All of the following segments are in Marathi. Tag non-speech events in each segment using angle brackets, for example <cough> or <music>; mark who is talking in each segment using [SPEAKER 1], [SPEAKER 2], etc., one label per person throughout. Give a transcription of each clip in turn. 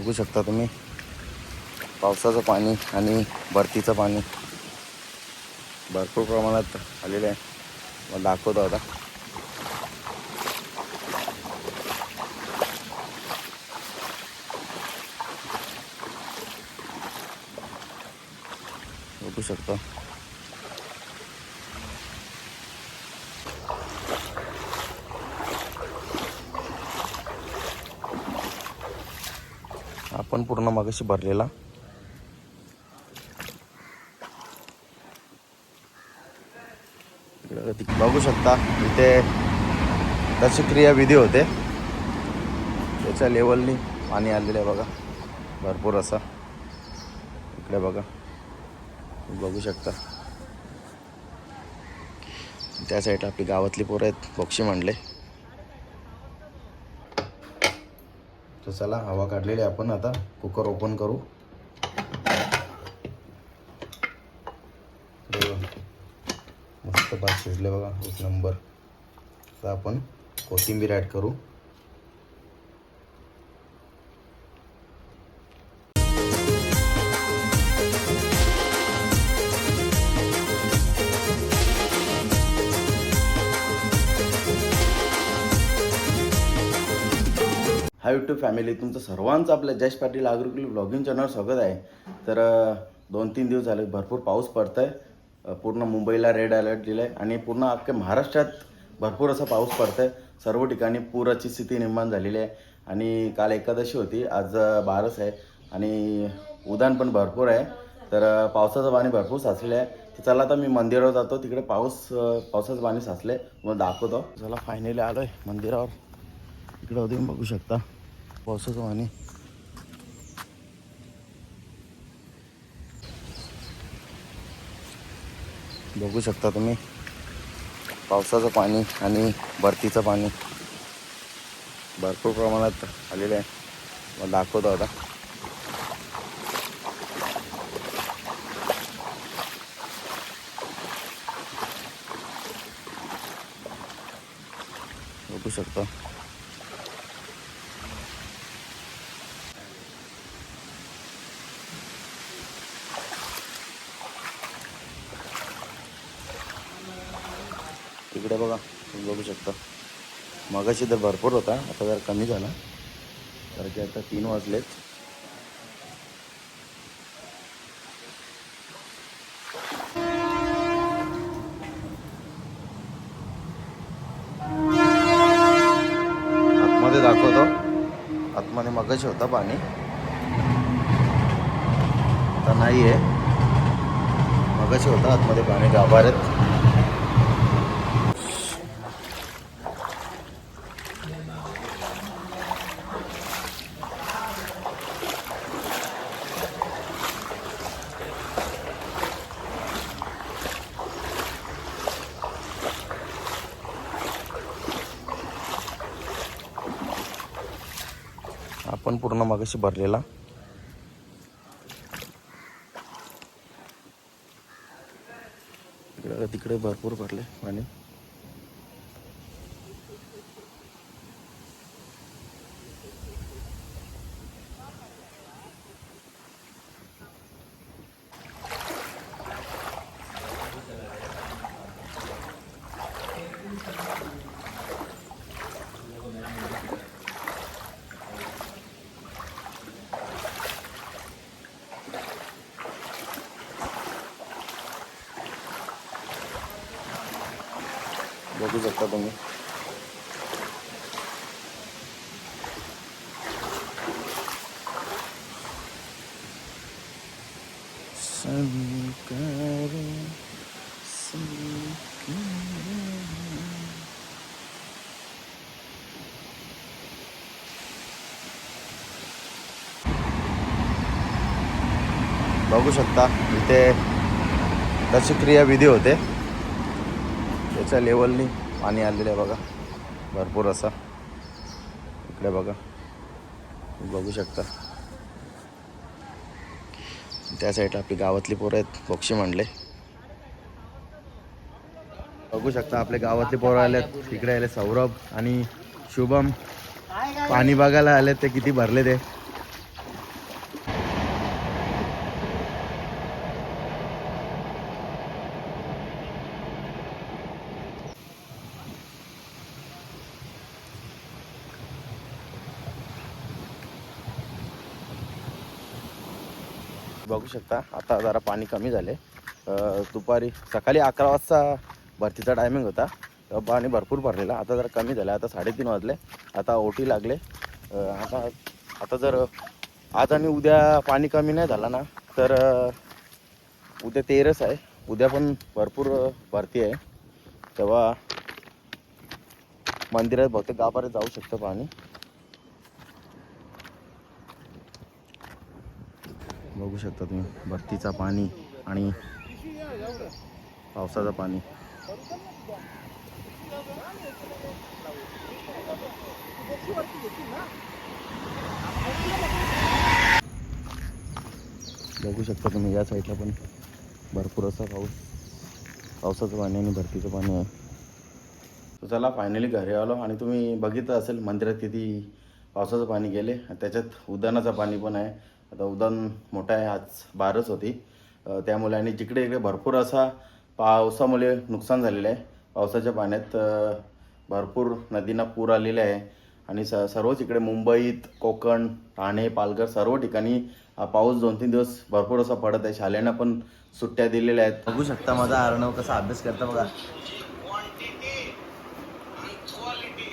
[SPEAKER 1] बघू शकता तुम्ही. पावसाचं पाणी आणि भरतीचं पाणी भरपूर प्रमाणात आलेलं आहे. मग दाखवतो आता. बघू शकता. पण पूर्ण मागाशी भरलेला. बघू शकता इथे दशक्रिया विधी होते. त्याच्या लेवलनी पाणी आलेलं आहे बघा. भरपूर असा. इकडे बघा. बघू शकता. त्या साईडला आपली गावातली पोरं आहेत पक्षी म्हणले. तर चला हवा काढलेली आपण. आता कुकर ओपन करू. मस्त भात शिजले बघा एक नंबर आता आपण कोथिंबीर ॲड करू. हाय यूट्यूब फॅमिली तुमचं सर्वांचं आपल्या जयश पाटील आग्रिकुल ब्लॉगिंग चॅनल स्वागत आहे. तर दोन तीन दिवस झाले भरपूर पाऊस पडत आहे पूर्ण मुंबईला रेड अलर्ट दिलं आहे आणि पूर्ण अख्ख्या महाराष्ट्रात भरपूर असा पाऊस पडत आहे सर्व ठिकाणी पुराची स्थिती निर्माण झालेली आहे. आणि काल एकादशी होती आज बारस आहे आणि उदान पण भरपूर आहे. तर पावसाचं पाणी भरपूर साचलेलं आहे. तर चला आता मी मंदिरावर जातो. तिकडे पाऊस पावसाचं पाणी साचलं आहे मग दाखवतो. चला फायनली आलो आहे मंदिरावर. इकडं तुम्ही बघू शकता. पावसाचं पाणी. बघू शकता तुम्ही. पावसाचं पाणी आणि भरतीचं पाणी. भरपूर प्रमाणात आलेलं आहे. मग दाखवतो आता. बघू शकता. तिकडे बघा तुम्ही बघू शकता. मगाशी तर भरपूर होता आता जरा कमी झाला. कारण की आता तीन वाजलेत. आतमध्ये दाखवतो. आतमध्ये मगाशी होता पाणी. आता नाही आहे मगाशी होता आतमध्ये पाणी गाभाऱ्यात. पण पूर्ण मागाशी भरलेला. इकडे तिकडे भरपूर भरले पाणी. बघू शकता तुम्ही बघू शकता इथे दशक्रिया विधी होते. त्याच्या लेवलनी पाणी आलेलं आहे बघा. भरपूर असा. इकडे बघा. बघू शकता. त्या साईडला आपली गावातली पोरं आहेत पक्षी म्हणले. बघू शकता आपले गावातले पोरं आलेत. इकडे आले सौरभ आणि शुभम. पाणी बघायला आले ते किती भरले ते. शकता. आता जरा पाणी कमी झाले. दुपारी सकाळी अकरा वाजता भरतीचा टायमिंग होता. तेव्हा पाणी भरपूर भरलेला. आता जरा कमी झालं. आता साडेतीन वाजले. आता ओटी लागले. आता आता जर आज आणि उद्या पाणी कमी नाही झालं ना तर उद्या तेरस आहे. उद्या पण भरपूर भरती आहे. तेव्हा मंदिरात बहुतेक गाभाऱ्यात जाऊ शकतं पाणी. बघू शकता तुम्ही भरतीचा पाणी आणि पावसाचं पाणी. बघू शकता तुम्ही या साईडला पण भरपूर असा पाऊस पावसाचं पाणी आणि भरतीचं पाणी आहे. तर चला फायनली घरी आलो आणि तुम्ही बघितलं असेल मंदिरात किती पावसाचं पाणी गेले. त्याच्यात उदानाचं पाणी पण आहे. आता उदान मोठं आहे आज बारच होती. त्यामुळे आणि जिकडे इकडे भरपूर असा पावसामुळे नुकसान झालेलं आहे. पावसाच्या पाण्यात भरपूर नदींना पूर आलेले आहे. आणि स सर्वच इकडे मुंबईत कोकण ठाणे पालघर सर्व ठिकाणी पाऊस दोन तीन दिवस भरपूर असा पडत आहे. शाळेनं पण सुट्ट्या दिलेल्या आहेत. बघू शकता माझा अर्णव कसा अभ्यास करता बघा.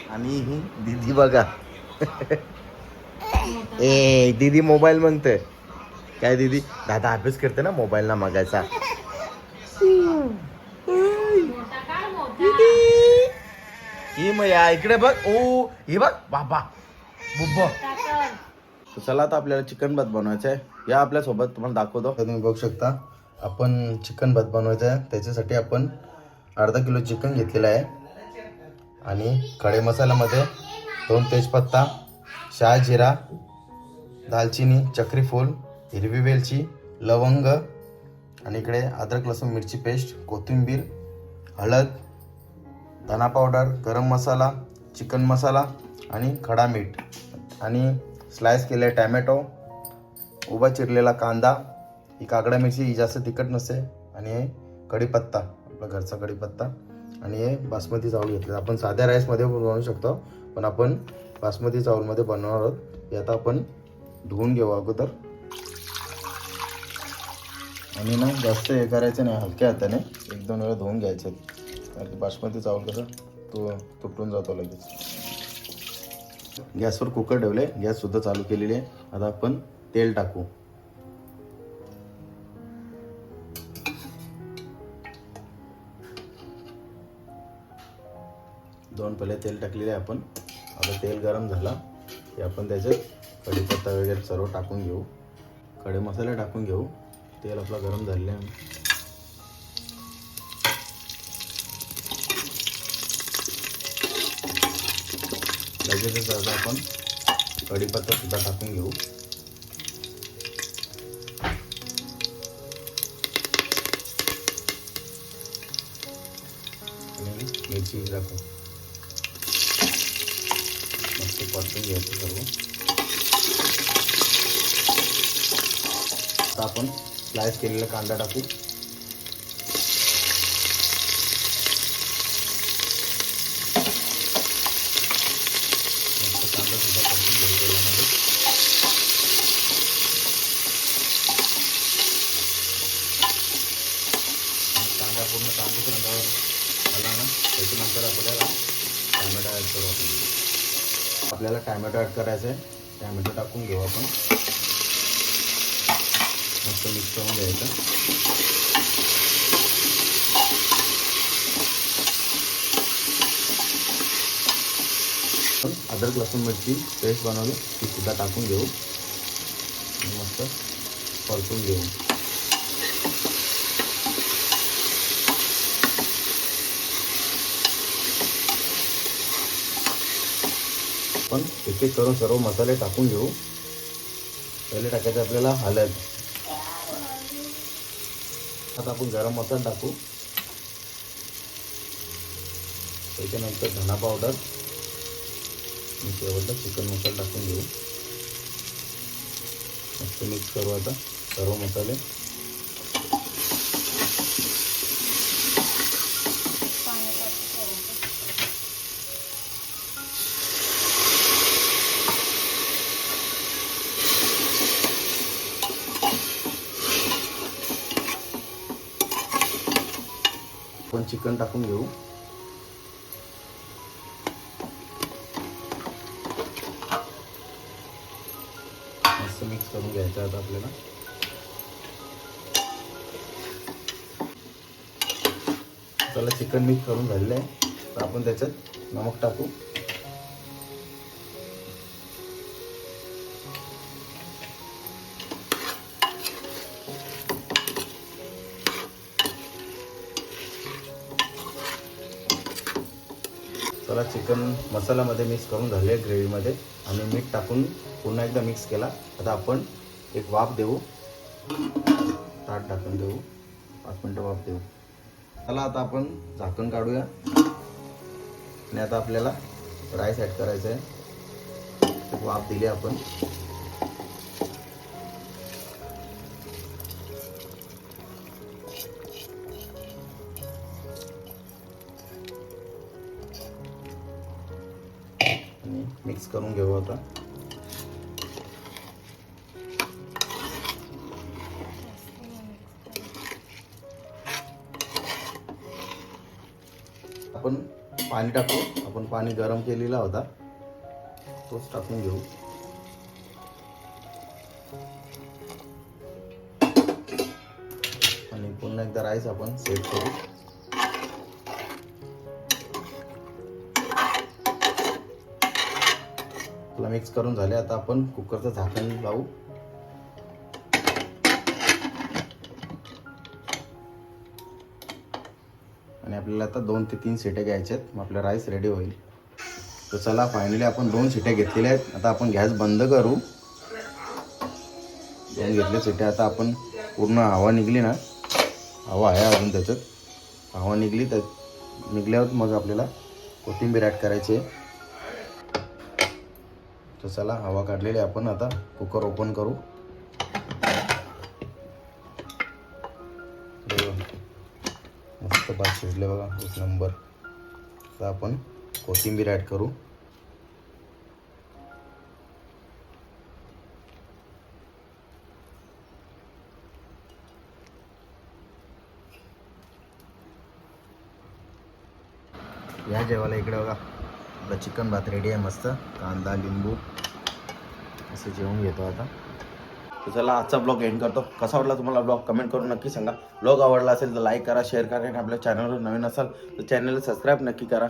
[SPEAKER 1] आणि ही दिदी बघा. <laughs> ए दीदी मोबाईल म्हणते काय दीदी? दादा अभ्यास करते ना मोबाईल ना मागायचा ही मग या इकडे बघ. ओ ही बघ. बाबा. बुब्ब. चला आता आपल्याला चिकन भात बनवायचं आहे या आपल्यासोबत तुम्हाला दाखवतो. तुम्ही बघू शकता आपण चिकन भात बनवायचं आहे त्याच्यासाठी आपण अर्धा किलो चिकन घेतलेलं आहे. आणि खडे मसाल्यामध्ये दोन तेजपत्ता शहा जिरा दालचिनी चक्रीफूल हिरवी वेलची लवंग आणि इकडे अद्रक लसूण मिरची पेस्ट कोथिंबीर हळद धना पावडर गरम मसाला चिकन मसाला आणि खडा मीठ. आणि स्लाइस केले टॅमॅटो उभा चिरलेला कांदा ही काकडा मिरची ही जास्त तिखट नसते. आणि हे कढीपत्ता आपला घरचा कढीपत्ता. आणि हे बासमती चावल घेतले आपण साध्या राईसमध्ये पण बनवू शकतो पण आपण बासमती चावलमध्ये बनवणार आहोत. यात आता आपण धुवून घेऊ अगोदर. आणि ना जास्त हे करायचं नाही हलक्या हाताने. एक दोन वेळा धुवून घ्यायचे. कारण की बासमती चावल कसं तो तुटून जातो लगेच. गॅसवर कुकर ठेवले. गॅससुद्धा चालू केलेली आहे. आता आपण तेल टाकू. दोन पहिले तेल टाकलेले आहे आपण. आता तेल गरम झाला. की आपण त्याच्यात कढीपत्ता वगैरे सर्व टाकून घेऊ. कडे मसाले टाकून घेऊ. तेल आपला गरम झालेलं आहे. लगेचच आता आपण कढीपत्तासुद्धा टाकून घेऊ. आणि मिरची टाकू मस्त परतून घ्यायचं सर्व आता आपण स्लाइस केलेला कांदा टाकू. पूर्ण तांबूस रंगावर आला ना त्याच्यानंतर आपल्याला टॅमॅटो ॲड करू आपण. आपल्याला टॅमॅटो ॲड करायचं आहे टॅमॅटो टाकून घेऊ आपण. मस्त मिक्स करून घ्यायचं. आपण अद्रक लसूण मिरची पेस्ट बनवली ती सुद्धा टाकून घेऊ. मस्त परतून घेऊ. आपण एक एक करून सर्व मसाले टाकून घेऊ. पहिले टाकायचं आपल्याला हळद. आता आपण गरम मसाला टाकू. त्याच्यानंतर धना पावडर. आणि शेवटला चिकन मसाला टाकून घेऊ. मस्त मिक्स करू आता सर्व मसाले. चिकन टाकून घेऊ. मस्त मिक्स करून घ्यायचं आता आपल्याला. त्याला चिकन मिक्स करून झालेलं आहे. तर आपण त्याच्यात नमक टाकू. मसाला चिकन मसाल्यामध्ये मिक्स करून झाले ग्रेव्हीमध्ये आणि मीठ टाकून पुन्हा एकदा मिक्स केला. आता आपण एक वाफ देऊ. ताट टाकून देऊ. पाच मिनटं वाफ देऊ. चला आता आपण झाकण काढूया. आणि आता आपल्याला राईस ॲड करायचं आहे एक वाफ दिली आपण. मिक्स करून घेऊ आता. आपण पाणी टाकू. आपण पाणी गरम केलेला होता. तोच टाकून घेऊ. आणि पुन्हा एकदा राईस आपण सेट करू. आपला मिक्स करून झाले. आता आपण कुकरचं झाकण लावू. आणि आपल्याला आता दोन ते तीन सिट्या घ्यायच्या आहेत. मग आपला राईस रेडी होईल. तर चला फायनली आपण दोन सिट्या घेतलेल्या आहेत. आता आपण गॅस बंद करू. दोन घेतल्या सिट्या आता आपण पूर्ण हवा निघली ना. हवा आहे अजून त्याच्यात. हवा निघली तर निघल्यावर मग आपल्याला कोथिंबीर ॲड करायची आहे. तर चला हवा काढलेली आपण आता. कुकर ओपन करू. मस्त भात शिजले बघा. एक नंबर आता आपण कोथिंबीर ॲड करू. या जेवायला इकडे बघा. आपला चिकन भात रेडी आहे मस्त. कांदा लिंबू. असं जेवून घेतो आता. तर चला आजचा ब्लॉग एंड करतो. कसा वाटला तुम्हाला ब्लॉग कमेंट करून नक्की सांगा. ब्लॉग आवडला असेल तर लाईक करा शेअर करा आणि आपल्या चॅनलवर नवीन असाल तर चॅनलला सबस्क्राईब नक्की करा.